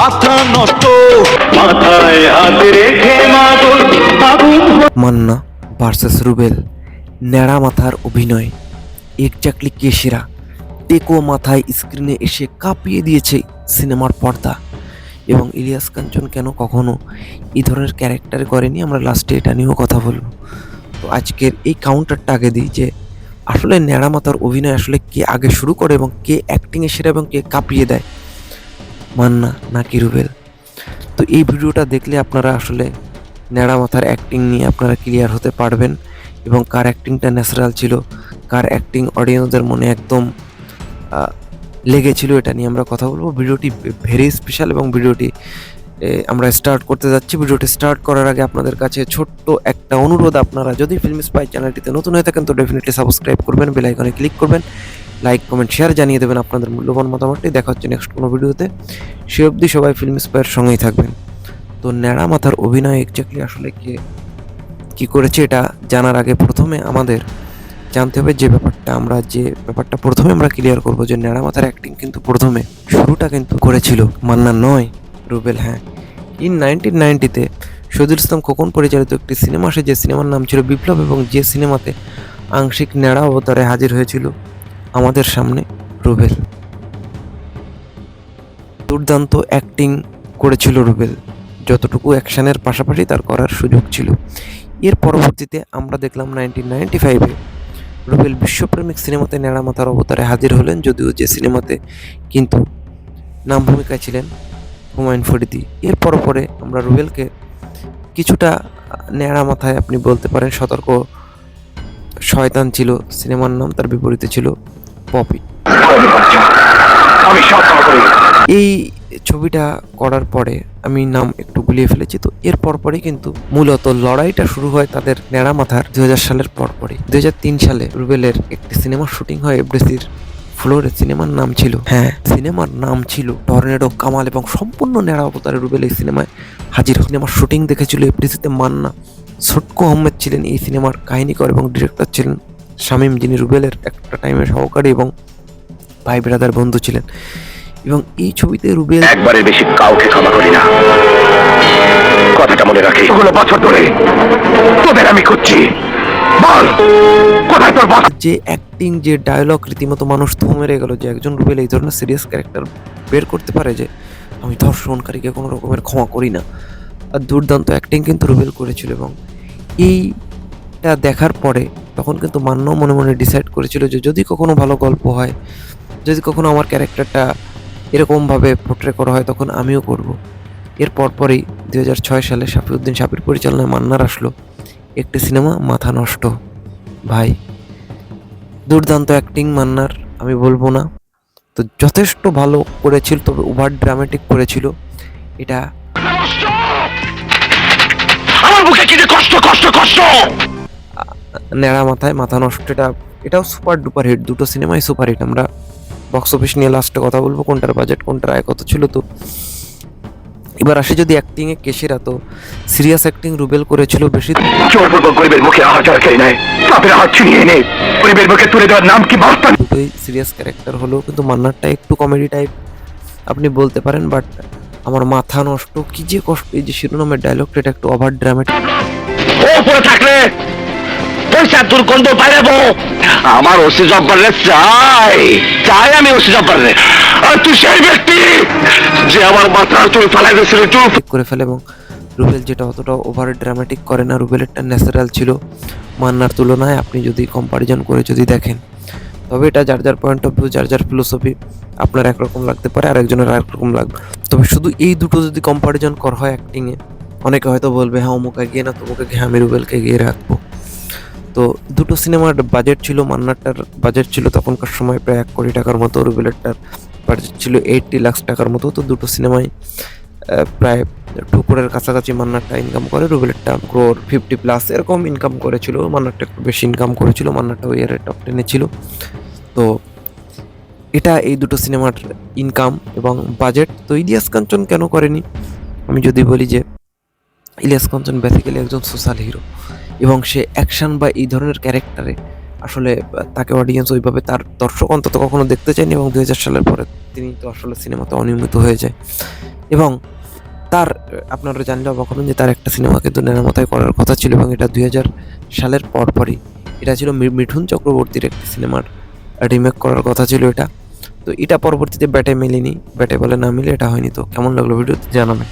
মাথা নষ্ট মাথায় হাত রেখে মান্না ভার্সেস রুবেল, ন্যাড়া মাথার অভিনয়। একজাক্টলি কে সেরা টেকো মাথায় স্ক্রিনে এসে কাঁপিয়ে দিয়েছে সিনেমার পর্দা। এবং ইলিয়াস কাঞ্চন কেন কখনো এই ধরনের ক্যারেক্টার করেনি? আমরা লাস্টে এটা নিয়েও কথা বলব। তো আজকের এই কাউন্টারটা আগে দিই যে, আসলে ন্যাড়া মাথার অভিনয় আসলে কে আগে শুরু করে এবং কে অ্যাক্টিংয়ে সেরা এবং কে কাঁপিয়ে দেয়? মান্না নাকি রুবেল? তো এই ভিডিওটা দেখলে আপনারা আসলে ন্যাড়া মাথার অ্যাক্টিং নিয়ে আপনারা ক্লিয়ার হতে পারবেন এবং কার অ্যাক্টিংটা ন্যাচারাল ছিল, কার অ্যাক্টিং অডিয়েন্সদের মনে একদম লেগেছিল এটা নিয়ে আমরা কথা বলব। ভিডিওটি ভেরি স্পেশাল এবং ভিডিওটি আমরা স্টার্ট করতে যাচ্ছি। ভিডিওটি স্টার্ট করার আগে আপনাদের কাছে ছোট্ট একটা অনুরোধ। আপনারা যদি ফিল্ম স্পাই চ্যানেলটিতে নতুন হয়ে থাকেন, তো ডেফিনেটলি সাবস্ক্রাইব করবেন বেল আইকনে ক্লিক করবেন। লাইক কমেন্ট শেয়ার জানিয়ে দেবেন আপনাদের মূল্যবান মতামতটি। দেখা হচ্ছে নেক্সট কোনো ভিডিওতে। সে অবধি সবাই ফিল্ম স্পাইয়ের সঙ্গেই থাকবেন। তো ন্যাড়া মাথার অভিনয় এক্স্যাক্টলি আসলে কে, কি করেছে এটা জানার আগে প্রথমে আমাদের জানতে হবে যে ব্যাপারটা আমরা যে, ব্যাপারটা প্রথমে আমরা ক্লিয়ার করব যে ন্যাড়া মাথার অ্যাক্টিং কিন্তু প্রথমে শুরুটা কিন্তু করেছিল। মান্না নয়, রুবেল হ্যাঁ। ইন নাইনটিন নাইনটিতে শহীদুল ইসলাম খোকন পরিচালিত একটি সিনেমা আসে যে সিনেমার নাম ছিল বিপ্লব এবং যে সিনেমাতে আংশিক ন্যাড়া অবতারে হাজির হয়েছিল আমাদের সামনে রুবেল। দুর্দান্ত অ্যাক্টিং করেছিল রুবেল। যতটুকু অ্যাকশানের পাশাপাশি তার করার সুযোগ ছিল। এর পরবর্তীতে আমরা দেখলাম নাইনটিন নাইনটি ফাইভে রুবেল বিশ্বপ্রেমিক সিনেমাতে ন্যাড়া মাথার অবতারে হাজির হলেন, যদিও যে সিনেমাতে কিন্তু নাম ভূমিকায় ছিলেন হুমায়ুন ফরিদি। এর পর পরে আমরা রুবেলকে কিছুটা ন্যাড়া মাথায় আপনি বলতে পারেন সতর্ক শয়তান ছিল, সিনেমার নাম তার বিপরীতে ছিল। পপি এই ছবিটা করার পরে আমি নাম একটু গুলিয়ে ফেলেছি, তো এর পরপরই কিন্তু মূলত লড়াইটা শুরু হয় তাদের ন্যাড়া মাথার দু হাজার সালের পরপরই। দু হাজার তিন সালে রুবেলের একটি সিনেমার শুটিং হয়, এফডিসির ফ্লোরে সিনেমার নাম ছিল। হ্যাঁ সিনেমার নাম ছিল টর্নেডো, কামাল এবং সম্পূর্ণ ন্যাড়া অবতারে রুবেল এই সিনেমায় হাজির সিনেমার শুটিং দেখেছিল এফডিসিতে মান্না। সটকু আহমেদ ছিলেন এই সিনেমার কাহিনীকর এবং ডিরেক্টর ছিলেন শামীম যিনি রুবেলের একটা টাইমের সহকারী এবং ভাই ব্রাদার বন্ধু ছিলেন। এবং এই ছবিতে রুবেল একবারের বেশি কাউকে ক্ষমা করি না। কথাটা মনে রাখি হলো বছর ধরে তোদের আমি খুঁজছি। বল কোথায় তোর যে অ্যাক্টিং যে ডায়লগ রীতিমতো মানুষ থমে মেরে গেল যে একজন রুবেল এই ধরনের সিরিয়াস ক্যারেক্টার বের করতে পারে যে আমি ধর্ষণকারীকে কোনো রকমের ক্ষমা করি না। আর দুর্দান্ত অ্যাক্টিং কিন্তু রুবেল করেছিল এবং এইটা দেখার পরে তখন কিন্তু মান্য মনে মনে ডিসাইড করেছিল যে যদি কখনো ভালো গল্প হয়, যদি কখনো আমার ক্যারেক্টারটা এরকমভাবে পোট্রে করা হয়, তখন আমিও করব। এর পরপরই দুই হাজার ছয় সালে শাফিউদ্দিন শাফির পরিচালনায় মান্নার আসলো একটি সিনেমা, মাথা নষ্ট। ভাই, দুর্দান্ত অ্যাক্টিং মান্নার, আমি বলব না। তো যথেষ্ট ভালো করেছিল, তবে ওভার ড্রামাটিক করেছিল। এটা আমার কষ্ট কষ্ট কষ্ট? নেড়া মাথায় মাথা নষ্ট এটা এটাও সুপার ডুপার হিট দুটো সিনেমাই সুপার হিট আমরা বক্স অফিস নিয়ে লাস্টে কথা বলব কোনটার বাজেট কোনটার আয় কত ছিল তো। এবার আসে যদি অ্যাক্টিংয়ে কেশেরা তো সিরিয়াস অ্যাক্টিং রুবেল করেছিল বেশি। দুটোই সিরিয়াস ক্যারেক্টার হলেও কিন্তু মান্নারটা একটু কমেডি টাইপ আপনি বলতে পারেন বাট আমার মাথা নষ্ট কি যে কষ্ট এই যে শিরোনামের ডায়লগটা এটা একটু ওভার ড্রামাটিক থাকলে পয়সা দুর্গন্ধ বাইরেবো আমার ওসি জব্বারে চাই। চাই আমি ওসি জব্বারে। আর তুই সেই ব্যক্তি যে আমার মাথার চুল ফালাই দিয়েছিল, চুল করে ফেলে এবং রুবেল যেটা অতটা ওভার ড্রামাটিক করে না রুবেলেরটা ন্যাচারাল ছিল। মান্নার তুলনায় আপনি যদি কম্পারিজন করে যদি দেখেন, তবে এটা যার যার পয়েন্ট অফ ভিউ যার যার ফিলোসফি আপনার একরকম লাগতে পারে আর একজনের আরেক রকম লাগবে। তবে শুধু এই দুটো যদি কম্পারিজন করা হয় অ্যাক্টিংয়ে অনেকে হয়তো বলবে হ্যাঁ অমুকে গিয়ে না, তমুকে গিয়ে আমি রুবেলকে গিয়ে রাখব। তো দুটো সিনেমার বাজেট ছিল মান্নারটার বাজেট ছিল তখনকার সময় প্রায় এক কোটি টাকার মতো রুবেলেরটার বাজেট ছিল এইটটি লাখ টাকার মতো। তো দুটো সিনেমাই আহ, প্রায় টুকুরের কাছাকাছি মান্নারটা ইনকাম করে রুবেলেরটা ক্রোর ফিফটি প্লাস এরকম ইনকাম করেছিল। মান্নারটা একটু বেশি ইনকাম করেছিল মান্নারটা ওই ইয়ারের টপ টেনে ছিল। তো এটা এই দুটো সিনেমার ইনকাম এবং বাজেট তো ইলিয়াস কাঞ্চন কেন করেনি? আমি যদি বলি যে ইলিয়াস কাঞ্চন বেসিক্যালি একজন সোশ্যাল হিরো এবং সে অ্যাকশন বা এই ধরনের ক্যারেক্টারে আসলে তাকে অডিয়েন্স ওইভাবে তার দর্শক অন্তত কখনো দেখতে চায়নি এবং দু হাজার সালের পরে তিনি তো আসলে সিনেমাতে অনিয়মিত হয়ে যায়। এবং তার আপনারা জানলে অবাক হবেন যে তার একটা সিনেমা কিন্তু নেনামতায় করার কথা ছিল এবং এটা দুই হাজার সালের পরপরই, এটা ছিল মিঠুন চক্রবর্তীর একটি সিনেমার রিমেক করার কথা ছিল এটা। তো এটা পরবর্তীতে ব্যাটে মেলেনি, ব্যাটে বলে না মিলে, এটা হয়নি। তো কেমন লাগল ভিডিও জানাবেন।